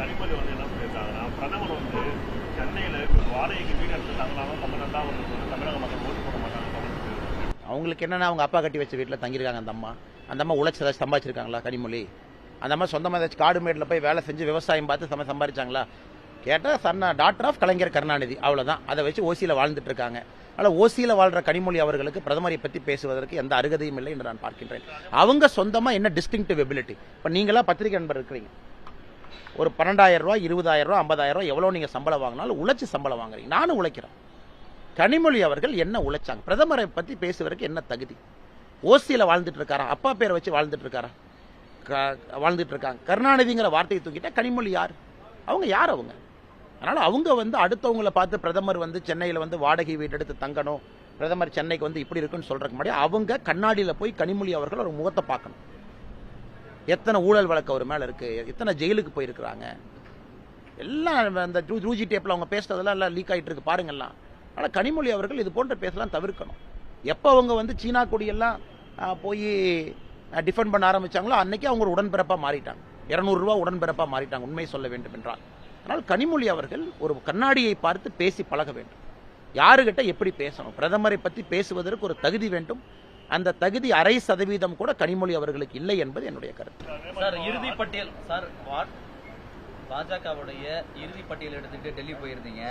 கனிமொழி வந்து என்ன சொல்லியிருக்காங்கன்னா பிரதமர் வந்து சென்னையில் வாடகைக்கு வீடு எடுத்து தங்கினாலும் அவங்களுக்கு வந்து தமிழக மக்கள் ஓட்டு போட மாட்டாங்க அவங்களுக்கு என்னென்னா அவங்க அப்பா கட்டி வச்ச வீட்டில் தங்கியிருக்காங்க அந்த அம்மா. அந்த அம்மா உழைச்சி ஏதாச்சும் சம்பாதிச்சிருக்காங்களா கனிமொழி? அந்த அம்மா சொந்தமாக ஏதாச்சும் காடு மேடில் போய் வேலை செஞ்சு விவசாயம் பார்த்து சம சம்பாதிச்சாங்களா? கேட்டால் சன்னா டாக்டர் ஆஃப் கலைஞர் கருணாநிதி. அவ்வளோதான் அதை வச்சு ஓசியில் வாழ்ந்துட்டு இருக்காங்க. அதனால் ஓசியில் வாழ்கிற கனிமொழி அவர்களுக்கு பிரதமரை பற்றி பேசுவதற்கு எந்த அருகதையும் இல்லை என்று நான் பார்க்கின்றேன். அவங்க சொந்தமாக என்ன டிஸ்டிங்டிவ் எபிலிட்டி இப்போ நீங்களாம் பத்திரிகை நண்பர் இருக்கிறீங்க. ஒரு பன்னெண்டாயிரம் ரூபா இருபதாயிரம் ரூபா ஐம்பதாயிரம் ரூபா எவ்வளோ நீங்கள் சம்பளம் வாங்கினாலும் உழைச்சி சம்பளம் வாங்குறீங்க. நானும் உழைக்கிறேன். கனிமொழி அவர்கள் என்ன உழைச்சாங்க? பிரதமரை பற்றி பேசுவதற்கு என்ன தகுதி? ஓசியில் வாழ்ந்துட்டு இருக்காரா? அப்பா பேரை வச்சு வாழ்ந்துட்டு இருக்காரா? க- வாழ்ந்துட்டு இருக்காங்க. கருணாநிதிங்கிற வார்த்தையை தூக்கிட்டா கனிமொழி யார்? அவங்க யார் அவங்க? அதனால் அவங்க வந்து அடுத்தவங்களை பார்த்து பிரதமர் வந்து சென்னையில் வந்து வாடகை வீடு எடுத்து தங்கணும். பிரதமர் சென்னைக்கு வந்து இப்படி இருக்குன்னு சொல்கிறதுக்கு முன்னாடி அவங்க கண்ணாடியில் போய் கனிமொழி அவர்கள் ஒரு முகத்தை பார்க்கணும். எத்தனை ஊழல் வழக்கு அவர் மேலே இருக்கு? எத்தனை ஜெயிலுக்கு போயிருக்கிறாங்க? எல்லாம் அந்த ரூஜி டேப்பில் அவங்க பேசுறதெல்லாம் எல்லாம் லீக் ஆகிட்டு இருக்கு. பாருங்கள்லாம். ஆனால் கனிமொழி அவர்கள் இது போன்ற பேசலாம் தவிர்க்கணும். எப்போ அவங்க வந்து சீனா கொடியெல்லாம் போய் டிஃபெண்ட் பண்ண ஆரம்பிச்சாங்களோ அன்றைக்கி அவங்க உடன்பிறப்பாக மாறிட்டாங்க. இரநூறுவா உடன்பிறப்பாக மாறிட்டாங்க உண்மை சொல்ல வேண்டும் என்றால். அதனால் கனிமொழி அவர்கள் ஒரு கண்ணாடியை பார்த்து பேசி பழக வேண்டும். யாருகிட்ட எப்படி பேசணும்? பிரதமரை பற்றி பேசுவதற்கு ஒரு தகுதி வேண்டும். அந்த தகுதி அரை சதவீதம் கூட கனிமொழி அவர்களுக்கு இல்லை என்பது என்னுடைய கருத்து. சார் இறுதி பட்டியல் சார் வாட் பாஜகவுடைய இறுதி பட்டியல் எடுத்துட்டு டெல்லி போயிருந்தீங்க.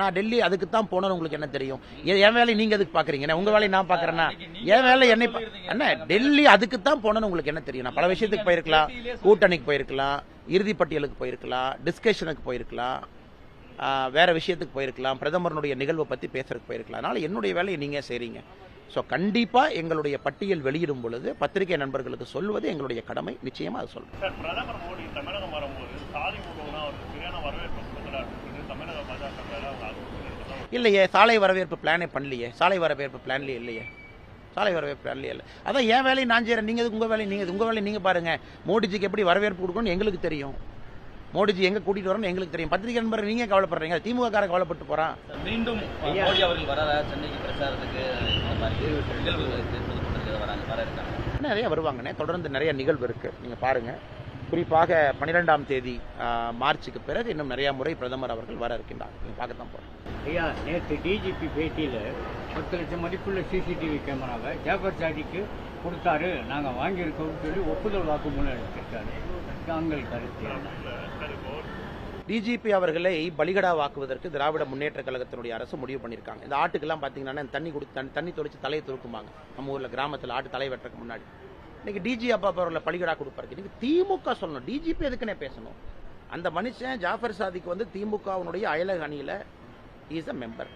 நான் டெல்லி அதுக்கு தான் போனேன்னு உங்களுக்கு என்ன தெரியும்? என் வேலையை நீங்க எதுக்கு பாக்குறீங்க உங்க வேலையை நான் பாக்குறேன்னா என் வேலை என்னை என்ன டெல்லி அதுக்கு தான் போனேன்னு உங்களுக்கு என்ன தெரியும்? நான் பல விஷயத்துக்கு போயிருக்கலாம். கூட்டணிக்கு போயிருக்கலாம். இறுதி பட்டியலுக்கு போயிருக்கலாம். டிஸ்கஷனுக்கு போயிருக்கலாம். வேற விஷயத்துக்கு போயிருக்கலாம். பிரதமருடைய நிகழ்வை பத்தி பேசுறதுக்கு போயிருக்கலாம். அதனால என்னுடைய வேலையை நீங்க செய்றீங்க. ஸோ கண்டிப்பா எங்களுடைய பட்டியல் வெளியிடும் பொழுது பத்திரிகை நண்பர்களுக்கு சொல்வது எங்களுடைய கடமை. நிச்சயமா அது சொல்றேன் சார் பிரதமர் மோடி தமிழகம் வரும்போது முகம்னா அவருக்கு சரியான வரவேற்பு தமிழக பாஜக இல்லையே சாலை வரவேற்பு பிளானே பண்ணலையே. சாலை வரவேற்பு பிளான்லேயே இல்லையே. சாலை வரவேற்பு பிளான்லேயே இல்லை. அதான் என் வேலையை நான் செய்கிறேன் நீங்கள் எதுக்கு உங்கள் வேலையை நீங்கள் உங்கள் வேலையை நீங்கள் பாருங்கள் மோடிஜிக்கு எப்படி வரவேற்பு கொடுக்கணும்னு எங்களுக்கு தெரியும். மோடிஜி எங்கே கூட்டிகிட்டு வரணும்னு எங்களுக்கு தெரியும். பத்திரிகை நண்பர் நீங்கள் கவலைப்படுறீங்க? திமுக கார கவலைப்பட்டு போகிறான் மீண்டும் மோடி அவர்கள் வராரா சென்னைக்கு பிரச்சாரத்துக்கு வர நிறைய வருவாங்கண்ணே தொடர்ந்து நிறைய நிகழ்வு இருக்குது நீங்கள் பாருங்கள் குறிப்பாக பன்னிரெண்டாம் தேதி மார்ச்சுக்கு பிறகு இன்னும் நிறைய முறை பிரதமர் அவர்கள் வர இருக்கின்றார். நீங்கள் பார்க்கத்தான் போகிறோம் ஐயா நேற்று டிஜிபி பேட்டியில் பத்து லட்சம் மதிப்புள்ள சிசிடிவி கேமராவை ஜாஃபர் சாடிக்கு கொடுத்தாரு. நாங்கள் வாங்கியிருக்கோம்னு சொல்லி ஒப்புதல் வாக்குமூலம் எடுத்திருக்காரு தாங்கள் கருத்து டிஜிபி அவர்களை பலிகடா வாக்குவதற்கு திராவிட முன்னேற்ற கழகத்தினுடைய அரசு முடிவு பண்ணியிருக்காங்க. இந்த ஆட்டுக்கெல்லாம் பார்த்தீங்கன்னா தண்ணி கொடுத்து தண்ணி தண்ணி தொளிச்சு தலையை துருக்குமாங்க. நம்ம ஊரில் கிராமத்தில் ஆட்டு தலை வெட்டுறதுக்கு முன்னாடி. இன்னைக்கு டிஜி அப்பா அவர்களை பலிகடா கொடுப்பாரு இன்னைக்கு திமுக சொல்லணும். டிஜிபி எதுக்குன்னே பேசணும். அந்த மனுஷன் ஜாஃபர் சாதிக்கு வந்து திமுகவினுடைய அயலக அணியில் இஸ் அ மெம்பர்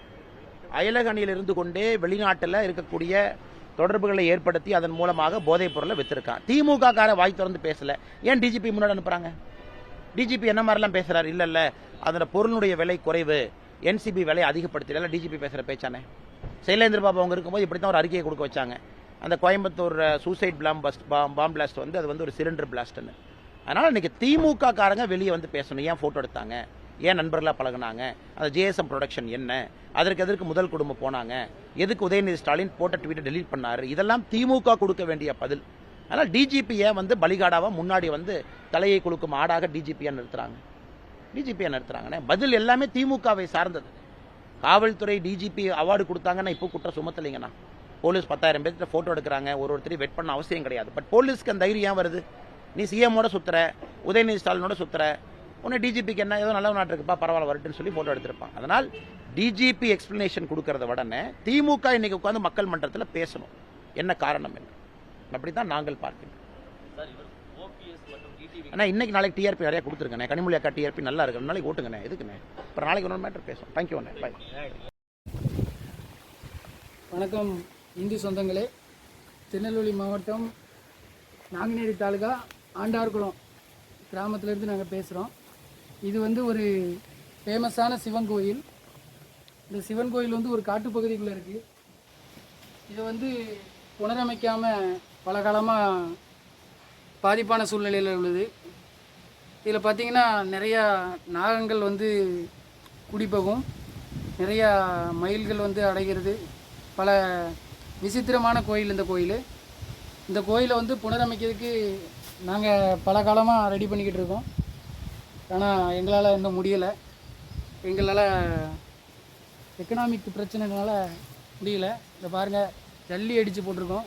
அயலக அணியில் இருந்து கொண்டே வெளிநாட்டில் இருக்கக்கூடிய தொடர்புகளை ஏற்படுத்தி அதன் மூலமாக போதைப் பொருளை வித்திருக்கான் திமுக கார வாய் திறந்து பேசல. ஏன் டிஜிபி முன்னாடி அனுப்புறாங்க? டிஜிபி என்ன மாதிரிலாம் பேசுகிறார் இல்லை இல்லை அதோட பொருளுடைய விலை குறைவு. என்சிபி விலை அதிகப்படுத்தல டிஜிபி பேசுகிற பேச்சானே. சைலேந்திர பாபு அவங்க இருக்கும்போது இப்படி தான் ஒரு அறிக்கையை கொடுக்க வச்சாங்க. அந்த கோயம்புத்தூர் சூசைட் பிளாம் பஸ்ட் பாம் பாம் பிளாஸ்ட் வந்து அது வந்து ஒரு சிலிண்டர் பிளாஸ்ட்னு அதனால் இன்னைக்கு திமுக காரங்க வெளியே வந்து பேசணும். ஏன் ஃபோட்டோ எடுத்தாங்க? ஏன் நண்பர்களாக பழகுனாங்க? அந்த ஜேஎஸ்எம் ப்ரொடக்ஷன் என்ன? அதற்கு எதற்கு முதல் குடும்பம் போனாங்க? எதுக்கு உதயநிதி ஸ்டாலின் போட்ட ட்வீட்டை டெலீட் பண்ணார்? இதெல்லாம் திமுக கொடுக்க வேண்டிய பதில். அதனால் டிஜிபியை வந்து பலிகாடாவாக முன்னாடி வந்து தலையை குலுக்கும் ஆடாக டிஜிபியை நிறுத்துறாங்க. டிஜிபியை நிறுத்துறாங்கண்ணே. பதில் எல்லாமே திமுகவை சார்ந்தது. காவல்துறை டிஜிபி அவார்டு கொடுத்தாங்கன்னா இப்போ குற்றம் சுமத்தலைங்கண்ணா போலீஸ் பத்தாயிரம் பேர்கிட்ட ஃபோட்டோ எடுக்கிறாங்க. ஒரு ஒருத்தரையும் வெட் பண்ண அவசியம் கிடையாது. பட் போலீஸ்க்கு அந்த தைரியம் வருது? நீ சிஎம்மோட சுற்றுற உதயநிதி ஸ்டாலினோட சுற்றுற உன்னை டிஜிபிக்கு என்ன ஏதோ நல்ல நாட்டு இருக்குப்பா பரவாயில்ல வரட்டுன்னு சொல்லி ஃபோட்டோ எடுத்திருப்பான். அதனால் டிஜிபி எக்ஸ்பிளனேஷன் கொடுக்கறத உடனே திமுக இன்னைக்கு உட்காந்து மக்கள் மன்றத்தில் பேசணும். என்ன காரணம் என்ன? அப்படி தான் நாங்கள் பார்க்கிறோம். சார் இவர் ஓபிஎஸ் மற்றும் டிடிவி ஆனால் இன்னைக்கு நாளைக்கு டிஆர்பி நிறைய கொடுத்துருக்கேன் கனிமொழி அக்கா டிஆர்பி நல்லா இருக்கு. நாளைக்கு ஓட்டுங்கண்ணே. எதுக்குண்ணே? அப்புறம் நாளைக்கு இன்னொரு மேட்டர் பேசுவோம். தேங்க்யூ அண்ணே. பை வணக்கம். இந்து சொந்தங்களே திருநெல்வேலி மாவட்டம் நாங்குநேரி தாலுகா ஆண்டார்குளம் கிராமத்திலேருந்து நாங்கள் பேசுகிறோம் இது வந்து ஒரு ஃபேமஸான சிவன் கோயில். இந்த சிவன் கோயில் வந்து ஒரு காட்டுப்பகுதிக்குள்ளே இருக்குது இதை வந்து புனரமைக்காமல் பல காலமாக பாதிப்பான சூழ்நிலையில் உள்ளது. இதில் பார்த்திங்கன்னா நிறையா நாகங்கள் வந்து குடிப்பகும் நிறையா மயில்கள் வந்து அடைகிறது. பல விசித்திரமான கோயில் இந்த கோயில். இந்த கோயிலை வந்து புனரமைக்கிறதுக்கு நாங்கள் பல காலமாக ரெடி பண்ணிக்கிட்டு இருக்கோம். ஆனால் எங்களால் இன்னும் முடியலை. எங்களால் எக்கனாமிக் பிரச்சனைனால முடியல. இந்த பாருங்கள் ஜல்லி அடித்து போட்டிருக்கோம்.